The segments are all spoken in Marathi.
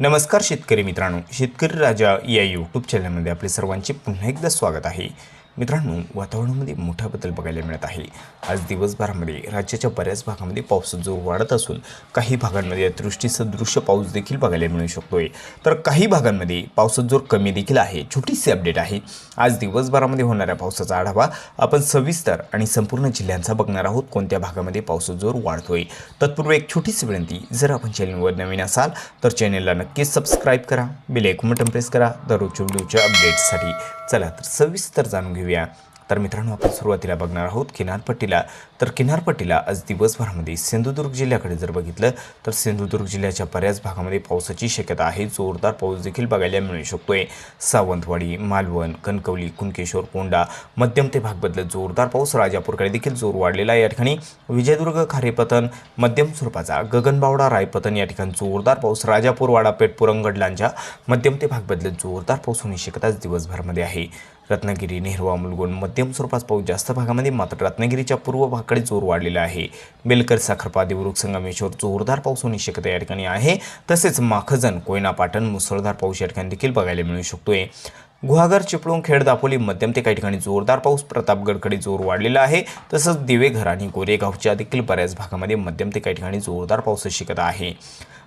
नमस्कार शेतकरी मित्रांनो शेतकरी राजा या यूट्यूब चॅनलमध्ये आपले सर्वांचे पुन्हा एकदा स्वागत आहे. मित्रांनो वातावरणामध्ये मोठा बदल बघायला मिळत आहे. आज दिवसभरामध्ये राज्याच्या बऱ्याच भागामध्ये पाऊस जोर वाढत असून काही भागांमध्ये अदृष्टीसदृश्य पाऊस देखील बघायला मिळू शकतोय. तर काही भागांमध्ये पावसाचा जोर कमी देखील आहे छोटीशी अपडेट आहे. आज दिवसभरामध्ये होणाऱ्या पावसाचा आढावा आपण सविस्तर आणि संपूर्ण जिल्ह्यांचा बघणार आहोत कोणत्या भागामध्ये पावसाचा जोर वाढतोय. तत्पूर्वी एक छोटीशी विनंती जर आपण चॅनलवर नवीन असाल तर चॅनलला नक्कीच सबस्क्राईब करा बिल एक बटन प्रेस करा दररोजच्या व्हिडिओच्या अपडेट्ससाठी. चला तर सविस्तर जाणून घेऊया. तर मित्रांनो आपण सुरुवातीला बघणार आहोत किनारपट्टीला. तर किनारपट्टीला आज दिवसभरामध्ये सिंधुदुर्ग जिल्ह्याकडे जर बघितलं तर सिंधुदुर्ग जिल्ह्याच्या बऱ्याच भागामध्ये पावसाची शक्यता आहे. जोरदार पाऊस देखील बघायला मिळू शकतोय. सावंतवाडी मालवण कणकवली कुणकेश्वर कोंडा मध्यम ते भाग बदलत जोरदार पाऊस राजापूरकडे देखील जोर वाढलेला आहे. या ठिकाणी विजयदुर्ग खारेपतन मध्यम स्वरूपाचा गगनबावडा रायपतन या ठिकाणी जोरदार पाऊस राजापूर वाडापेठ पुरंगड मध्यम ते भाग बदलत जोरदार पाऊस होण्याची शक्यता आज दिवसभरामध्ये आहे. रत्नागिरी नेहरवा मुलगुण मध्यम स्वरूपात पाऊस जास्त भागामध्ये मात्र रत्नागिरीच्या पूर्व भागाकडे जोर वाढलेला आहे. बेलकर साखरपा देवरुख संगमेश्वर जोरदार पाऊस होण्याची शक्यता या ठिकाणी आहे. तसेच माखजन कोयना पाटण मुसळधार पाऊस या ठिकाणी देखील बघायला मिळू शकतोय. गुहागर चिपळूण खेड दापोली मध्यम ते काही ठिकाणी जोरदार पाऊस प्रतापगडकडे जोर वाढलेला आहे. तसंच दिवेघर आणि गोरेगावच्या देखील बऱ्याच भागामध्ये मध्यम ते काही ठिकाणी जोरदार पावसाची शक्यता आहे.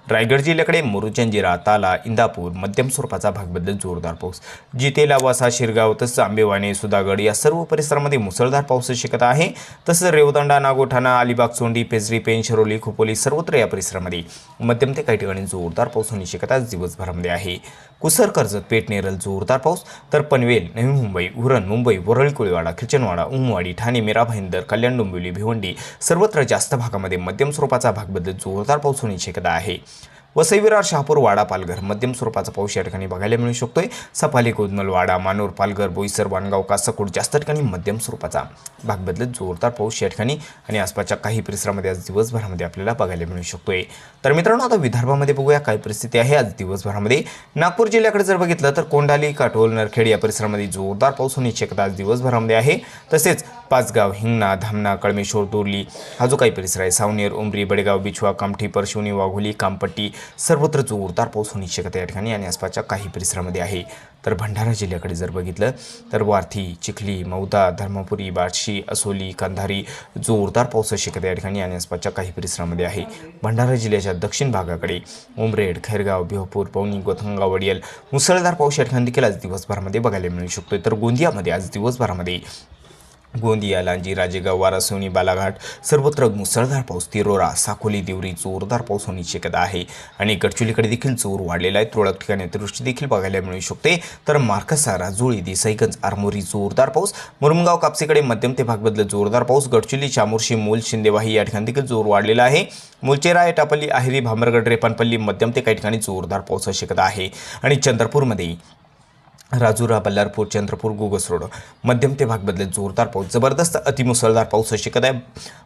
रायगड जिल्ह्याकडे मुरुचंजिरा ताला इंदापूर मध्यम स्वरूपाचा भाग बदलत जोरदार पाऊस. जितेला वासा शिरगाव तसंच आंबेवाणी सुधागड या सर्व परिसरामध्ये मुसळधार पावसाची शक्यता आहे. तसंच रेवदंडा नागोठाणा अलिबाग चोंडी पेजरी पेन शिरोली खोपोली सर्वत्र या परिसरामध्ये मध्यम ते काही ठिकाणी जोरदार पाऊस होण्याची शक्यता दिवसभरामध्ये आहे. कुसर कर्जत पेठ नेरल जोरदार पाऊस तर पनवेल नवी मुंबई उरण मुंबई वरळी कोळीवाडा खिरचनवाडा उमवाडी ठाणे मीरा भाईंदर कल्याण डोंबिवली भिवंडी सर्वत्र जास्त भागामध्ये मध्यम स्वरूपाचा भाग बदलत जोरदार पाऊस होण्याची शक्यता आहे. वसई विरार शहापूर वाडा पालघर. मध्यम स्वरूपाचा पाऊस या ठिकाणी बघायला मिळू शकतोय. सफाली कोदमल वाडा मानूर पालघर बोईसर वाणगाव कासकोट जास्त ठिकाणी मध्यम स्वरूपाचा भाग बदलत जोरदार पाऊस या ठिकाणी आणि आसपासच्या काही परिसरामध्ये आज दिवसभरामध्ये आपल्याला बघायला मिळू शकतोय. तर मित्रांनो आता विदर्भामध्ये बघूया काय परिस्थिती आहे आज दिवसभरामध्ये. नागपूर जिल्ह्याकडे जर बघितलं तर कोंडाली काटोल नरखेड या परिसरामध्ये जोरदार पाऊस होण्याची शक्यता आज दिवसभरामध्ये आहे. तसेच पाचगाव हिंगणा धामणा कळमेश्वर दोरली हा जो काही परिसर आहे. सावनेर उमरी बडेगाव बिछवा कामठी परशिवनी वाघोली कामपट्टी सर्वत्र जोरदार पाऊस होण्याची शक्यता या ठिकाणी आणि आसपासच्या काही परिसरामध्ये आहे. तर भंडारा जिल्ह्याकडे जर बघितलं तर वार्थी चिखली मौदा धर्मपुरी बार्शी असोली कंधारी जोरदार पावसाची शक्यता या ठिकाणी आणि आसपासच्या काही परिसरामध्ये आहे. भंडारा जिल्ह्याच्या दक्षिण भागाकडे उमरेड खैरगाव बिहपूर पवनी गोथंगाव वडियल मुसळधार पाऊस या ठिकाणी देखील आज दिवसभरामध्ये बघायला मिळू शकतो तर गोंदियामध्ये आज दिवसभरामध्ये गोंदिया लांजी राजेगाव वारासोनी बालाघाट सर्वत्र मुसळधार पाऊस तिरोरा साकोली देवरी जोरदार पाऊस होण्याची शक्यता आहे. आणि गडचुलीकडे देखील जोर वाढलेला आहे. तुरळक ठिकाणी अतिवृष्टी देखील बघायला मिळू शकते. तर मार्कसा राजुळी देसाईगंज आरमोरी जोरदार पाऊस. मुरुमगाव कापसीकडे मध्यम ते भाग जोरदार पाऊस. गडचुली चामोर्शी मूल शिंदेवाही या ठिकाणी देखील जोर वाढलेला आहे. मुलचेरा एटापल्ली आहिरी भामरगड रेपानपल्ली मध्यम ते काही ठिकाणी जोरदार पावसाची शक्यता आहे. आणि चंद्रपूरमध्ये राजुरा बल्लारपूर चंद्रपूर गोगस रोड मध्यम ते भाग बदलत जोरदार पाऊस. जबरदस्त अतिमुसळधार पाऊस शिकत शक्यता आहे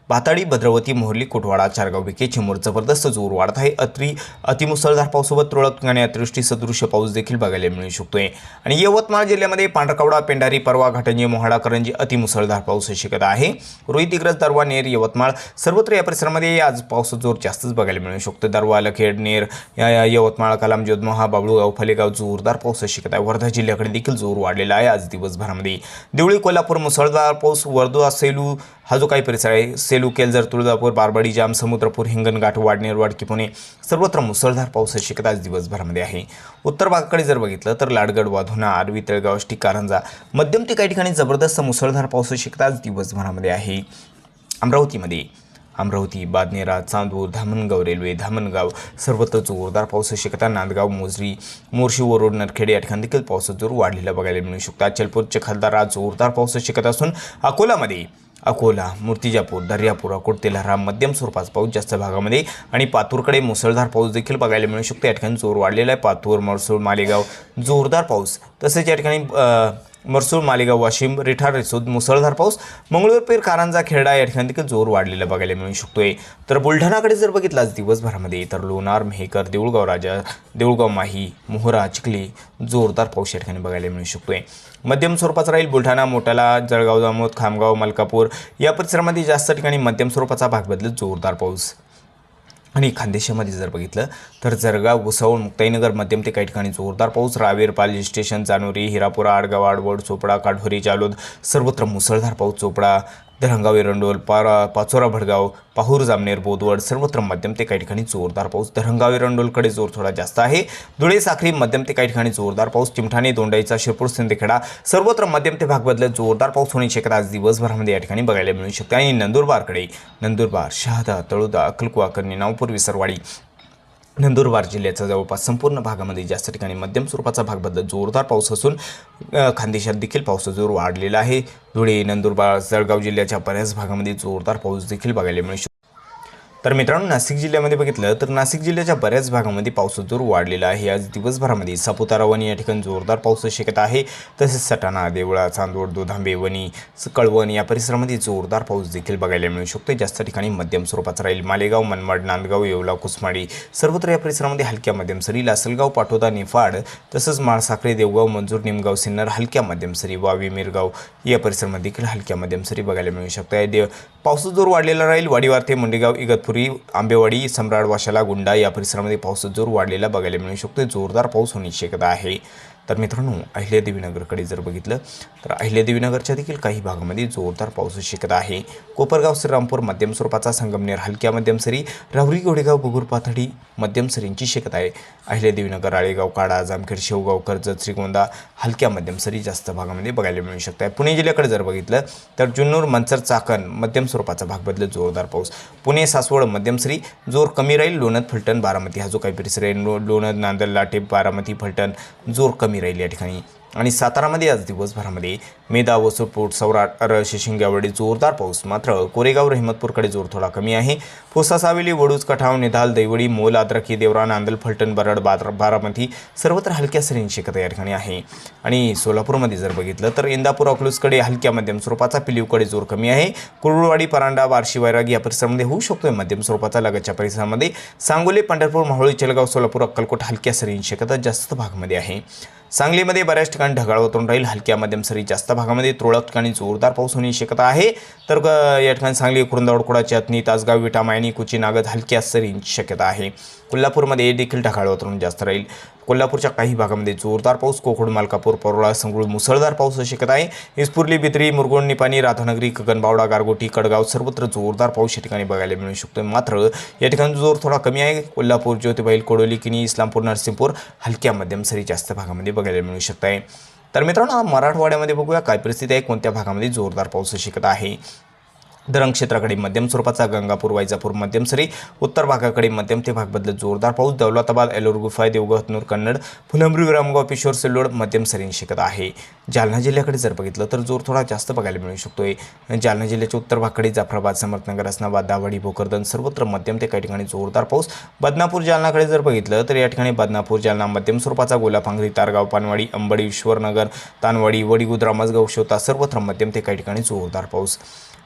भाताडी भद्रवती मोहर्ली कुटवाडा चारगाव विखे चिमूर. जबरदस्त जोर वाढत आहे. अति अतिमुसळधार पावसासोबत तुरळक ठिकाणी अतिवृष्टी सदृश्य पाऊस देखील बघायला मिळू शकतोय. आणि यवतमाळ जिल्ह्यामध्ये पांढरकवडा पेंढारी परवा घाटंजी मोहाडा करंजी अतिमुसळधार पाऊस शिकत शक्यता आहे. रोहित इग्रज दरवा नेर यवतमाळ. सर्वत्र या परिसरामध्ये आज पावसाचा जोर जास्तच बघायला मिळू शकतो दरवा लखेड नेर या यवतमाळ कलाम जोधमहा बाबळूगाव फलेगाव जोरदार पाऊस अशी शक्यता आहे वर्धा जिल्ह्याकडे देखील जोर वाढलेला आहे आज दिवसभरामध्ये. देवळी कोल्हापूर मुसळधार पाऊस वर्धा सेलू हा जो काही परिसर आहे सेलू केलजर तुळजापूर बारबाडी जाम समुद्रपूर हिंगणघाट वाडनेर वाडकी पुणे सर्वत्र मुसळधार पावसाची शक्यता आज दिवसभरामध्ये आहे. उत्तर भागाकडे जर बघितलं तर लाडगड वाधुना आरवी तळगाव अष्टी कारंजा मध्यम ते काही ठिकाणी जबरदस्त मुसळधार पावसाची शक्यता आज दिवसभरामध्ये आहे. अमरावतीमध्ये अमरावती बादनेरा चांदूर धामणगाव रेल्वे धामणगाव सर्वत्र जोरदार पाऊस शिकता नांदगाव मोजरी मोर्शी वरोड नरखेडे या ठिकाणी देखील पावसाचा जोर वाढलेला बघायला मिळू शकतो. अचलपूर चिखलदरा जोरदार पाऊस शिकत असून अकोलामध्ये अकोला मूर्तिजापूर दर्यापूर अकोट तेल्हारा मध्यम स्वरूपाचा पाऊस जास्त भागामध्ये आणि पातूरकडे मुसळधार पाऊस देखील बघायला मिळू शकतो. या ठिकाणी जोर वाढलेला आहे. पातूर मरसूळ मालेगाव जोरदार पाऊस. तसेच या ठिकाणी मरसूळ मालेगाव वाशिम रिठार रिसोद मुसळधार पाऊस मंगळूरपेर कारंजा खेरडा या ठिकाणी देखील जोर वाढलेला बघायला मिळू शकतोय. तर बुलढाणाकडे जर बघितलाच दिवसभरामध्ये तर लोणार मेहकर देऊळगाव राजा देऊळगाव माही मोहरा चिखली जोरदार पाऊस या ठिकाणी बघायला मिळू शकतोय. मध्यम स्वरूपाचा राहील बुलढाणा मोटाला जळगाव जामोद खामगाव मलकापूर. या परिसरामध्ये जास्त ठिकाणी मध्यम स्वरूपाचा भाग बदलत जोरदार पाऊस. आणि खानदेशामध्ये जर बघितलं तर जळगाव भुसावळ मुक्ताईनगर मध्यम ते काही ठिकाणी जोरदार पाऊस रावेर पाली स्टेशन जानोरी हिरापुरा आडगाव आडवड चोपडा काठोरी जालोद सर्वत्र मुसळधार पाऊस चोपडा धरंगाव एरंडोल पारा पाचोरा भडगाव पाहूर जामनेर बोदवड सर्वत्र मध्यम ते काही ठिकाणी जोरदार पाऊस. धरंगाव एरंडोलकडे जोर थोडा जास्त आहे. धुळे साखरी मध्यम ते काही ठिकाणी जोरदार पाऊस. चिमठाणे दोंडाईचा शिरपूर सिंदखेडा सर्वत्र मध्यम ते भाग बदलत जोरदार पाऊस होण्याची शक्यता आज दिवसभरामध्ये या ठिकाणी बघायला मिळू शकते. आणि नंदुरबारकडे नंदुरबार शहादा तळोदा अक्कलकुवा कन्नी नावपूर विसरवाडी नंदुरबार जिल्ह्याचा जवळपास संपूर्ण भागामध्ये जास्त ठिकाणी मध्यम स्वरूपाचा भाग बदलत जोरदार पाऊस असून खानदेशात देखील पावसाचा जोर वाढलेला आहे. धुळे नंदुरबार जळगाव जिल्ह्याच्या बऱ्याच भागामध्ये जोरदार पाऊस देखील बघायला मिळू तर मित्रांनो नाशिक जिल्ह्यामध्ये बघितलं तर नाशिक जिल्ह्याच्या बऱ्याच भागामध्ये पावसाचा जोर वाढलेला आहे. आज दिवसभरामध्ये सापुतारा वणी या ठिकाणी जोरदार पाऊस शक्यता आहे. तसेच सटाणा देवळा चांदवड दोधांबे वणी स- कळवण या परिसरामध्ये जोरदार पाऊस देखील बघायला मिळू शकतो जास्त ठिकाणी मध्यम स्वरूपाचा राहील मालेगाव मनमाड नांदगाव येवला कुसमाडी सर्वत्र या परिसरामध्ये हलक्या मध्यम सरी लासलगाव पाटोदा निफाड तसंच माळसाखळे देवगाव मंजूर निमगाव सिन्नर हलक्या मध्यम सरी वावी मिरगाव या परिसरामध्ये देखील हलक्या मध्यम सरी बघायला मिळू शकते देव पावसाचा जोर वाढलेला राहील. वाडीवार्थे मुंडेगाव इगतपूर आंबेवाडी सम्राट वाशाला गुंडा या परिसरामध्ये पावसाचा जोर वाढलेला बघायला मिळू शकतो जोरदार पाऊस होण्याची शक्यता आहे. तर मित्रांनो अहिल्यादेवीनगरकडे जर बघितलं तर अहिल्यादेवीनगरच्या देखील काही भागामध्ये जोरदार पाऊस शिकत आहे. कोपरगाव श्रीरामपूर मध्यम स्वरूपाचा संगमनेर हलक्या मध्यम सरी राहुरी गोडेगाव बुगुर पाथडी मध्यम सरींची शिकत आहे. अहिल्यादेवीनगर आळेगाव काडा जामखेड शेवगाव कर्जत श्रीगोंदा हलक्या मध्यम सरी जास्त भागामध्ये बघायला मिळू शकत आहे पुणे जिल्ह्याकडे जर बघितलं तर जुन्नूर मंचर चाकण मध्यम स्वरूपाचा भाग बदलत जोरदार पाऊस. पुणे सासवड मध्यम सरी जोर कमी राहील लोणद फलटण बारामती हा जो काही परिसर आहे लो लोणत नांदल लाटे बारामती फलटण जोर कमी राहील या ठिकाणी. आणि सातारामध्ये आज दिवसभरामध्ये मेदा वसुरपूर सौराट अर शिंग्यावडी जोरदार पाऊस. मात्र कोरेगाव रहिमतपूरकडे जोर थोडा कमी आहे. फोसा सावेली वडूज कठाव निधाल दैवडी मोल आद्रकी देवरा नांदल फलटण बरड बार बारामती सर्वत्र हलक्या सरींची शक्यता या ठिकाणी आहे. आणि सोलापूरमध्ये जर बघितलं तर इंदापूर अकलूजकडे हलक्या मध्यम स्वरूपाचा पिलीवकडे जोर कमी आहे. कुरुळवाडी परांडा बार्शी वैराग या परिसरामध्ये होऊ शकतोय मध्यम स्वरूपाचा लगतच्या परिसरामध्ये. सांगोली पंढरपूर माहुळी चलगाव सोलापूर अक्कलकोट हलक्या सरींची शक्यता जास्त भागामध्ये आहे. सांगलीमध्ये बऱ्याच ठिकाणी ढगाळ होतून राहील. हलक्या मध्यम सरी जास्त भागामध्ये तुरळक ठिकाणी जोरदार पाऊस होण्याची शक्यता आहे. तर या ठिकाणी सांगली कुरुंदावडकुडा चतनी तासगाव विटा मायनी कुची नागद हलक्या सरींची शक्यता आहे. कोल्हापूरमध्ये देखील ढगाळ वातावरण जास्त राहील. कोल्हापूरच्या काही भागामध्ये जोरदार पाऊस कोकण मालकापूर परोळा संगळूर मुसळधार पाऊस होऊ शकत आहे. इस्पुर्ली बित्री मुरगोण निपाणी राधानगरी गगनबावडा गारगोटी कडगाव सर्वत्र जोरदार पाऊस या ठिकाणी बघायला मिळू शकतो मात्र या ठिकाणी जोर थोडा कमी आहे. कोल्हापूर ज्योतिबाईल कोडोली किनी इस्लामपूर नरसिंहपूर हलक्या मध्यम सरी जास्त भागामध्ये बघायला मिळू शकत आहे तर मित्रांनो मराठवाड्यामध्ये बघूया काय परिस्थिती आहे कोणत्या भागामध्ये जोरदार पाऊस शिकत शकत आहे. धरण क्षेत्राकडे मध्यम स्वरूपाचा गंगापूर वैजापूर मध्यम सरी उत्तर भागाकडे मध्यम ते भाग बदलत जोरदार पाऊस दौलताबाद एलोर गुफाय देवगह हतनूर कन्नड फुलंब्री विरामगाव पिशोर सिल्लोड मध्यम सरीने शिकत आहे. जालना जिल्ह्याकडे जर बघितलं तर जोर थोडा जास्त बघायला मिळू शकतोय. जालना जिल्ह्याच्या उत्तर भागाकडे जाफराबाद समर्थनगर असनाबाद दावाडी भोकरदन सर्वत्र मध्यम ते काही ठिकाणी जोरदार पाऊस. बदनापूर जालनाकडे जर बघितलं तर या ठिकाणी बदनापूर जालना मध्यम स्वरूपाचा गोलापांगरी तारगाव पानवाडी अंबडी ईश्वरनगर तानवाडी वडीगुद्रा मजगाव शोता सर्वत्र मध्यम ते काही ठिकाणी जोरदार पाऊस.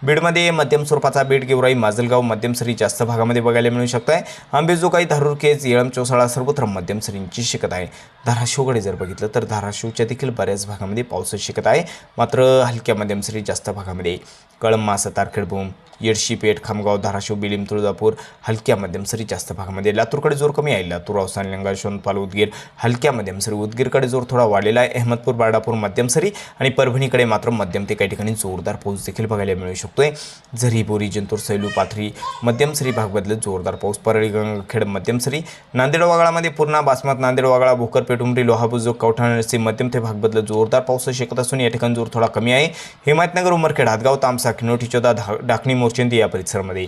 बीडमध्ये मध्यम स्वरूपाचा बीड गेवराई माजलगाव मध्यम सरी जास्त भागामध्ये बघायला मिळू शकत आहे आंबेजोगाई धारूर केज येळम चौसाळा सर्वत्र मध्यम सरींची शिकत आहे. धाराशिवकडे जर बघितलं तर धाराशिवच्या देखील बऱ्याच भागामध्ये पाऊस शिकत आहे. मात्र हलक्या मध्यम सरी जास्त भागामध्ये. कळम मासा तारखेडभूम येडशीपेठ खामगाव धाराशिव बिलिम तुळजापूर हलक्या मध्यम सरी जास्त भागामध्ये. लातूरकडे जोर कमी आहे लातूर अवसान लिंगाशोन पाल उदगीर हलक्या मध्यम सरी. उदगीरकडे जोर थोडा वाढलेला आहे. अहमदपूर बाळापूर मध्यम सरी आणि परभणीकडे मात्र मध्यम ते काही ठिकाणी जोरदार पाऊस देखील बघायला मिळू शकतो. शकतोय. झरी बोरी जिंतूर सैलू पाथरी मध्यमसरी भाग बदलत जोरदार पाऊस. परळी गंगाखेड मध्यमसरी नांदेड वागळामध्ये पूर्णा बासमत नांदेड वागळा भोकर पेटुंबरी लोहाबुजोग कवठाण नरसी मध्यम ते भाग बदलत जोरदार पाऊस शकत असून या ठिकाणी जोर थोडा कमी आहे. हिमायतनगर उमरखेड हातगाव तामसा किनोटी चोदा धा डाकणी मोर्चंदी या परिसरामध्ये.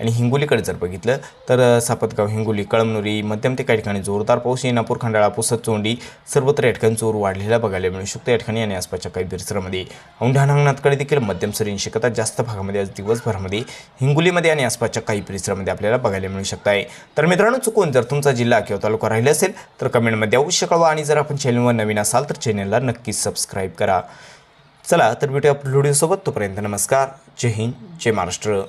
आणि हिंगोलीकडे जर बघितलं तर सापतगाव हिंगोली कळमनुरी मध्यम ते काही ठिकाणी जोरदार पाऊस येनापूर खंडाळा पुसद चोंडी सर्वत्र या ठिकाणी जोर वाढलेला बघायला मिळू शकतो. या ठिकाणी आणि आसपासच्या काही बिरसरामध्ये औंढा नागनाथकडे देखील मध्यम सरींची शक्यता जास्त भागामध्ये आज दिवसभरामध्ये हिंगोलीमध्ये आणि आसपासच्या काही परिसरामध्ये आपल्याला बघायला मिळू शकत आहे. तर मित्रांनो चुकून जर तुमचा जिल्हा किंवा तालुका राहिला असेल तर कमेंटमध्ये अवश्य कळवा आणि जर आपण चॅनलवर नवीन असाल तर चॅनलला नक्कीच सबस्क्राईब करा. चला तर भेटूया व्हिडिओसोबत तोपर्यंत नमस्कार. जय हिंद जय महाराष्ट्र.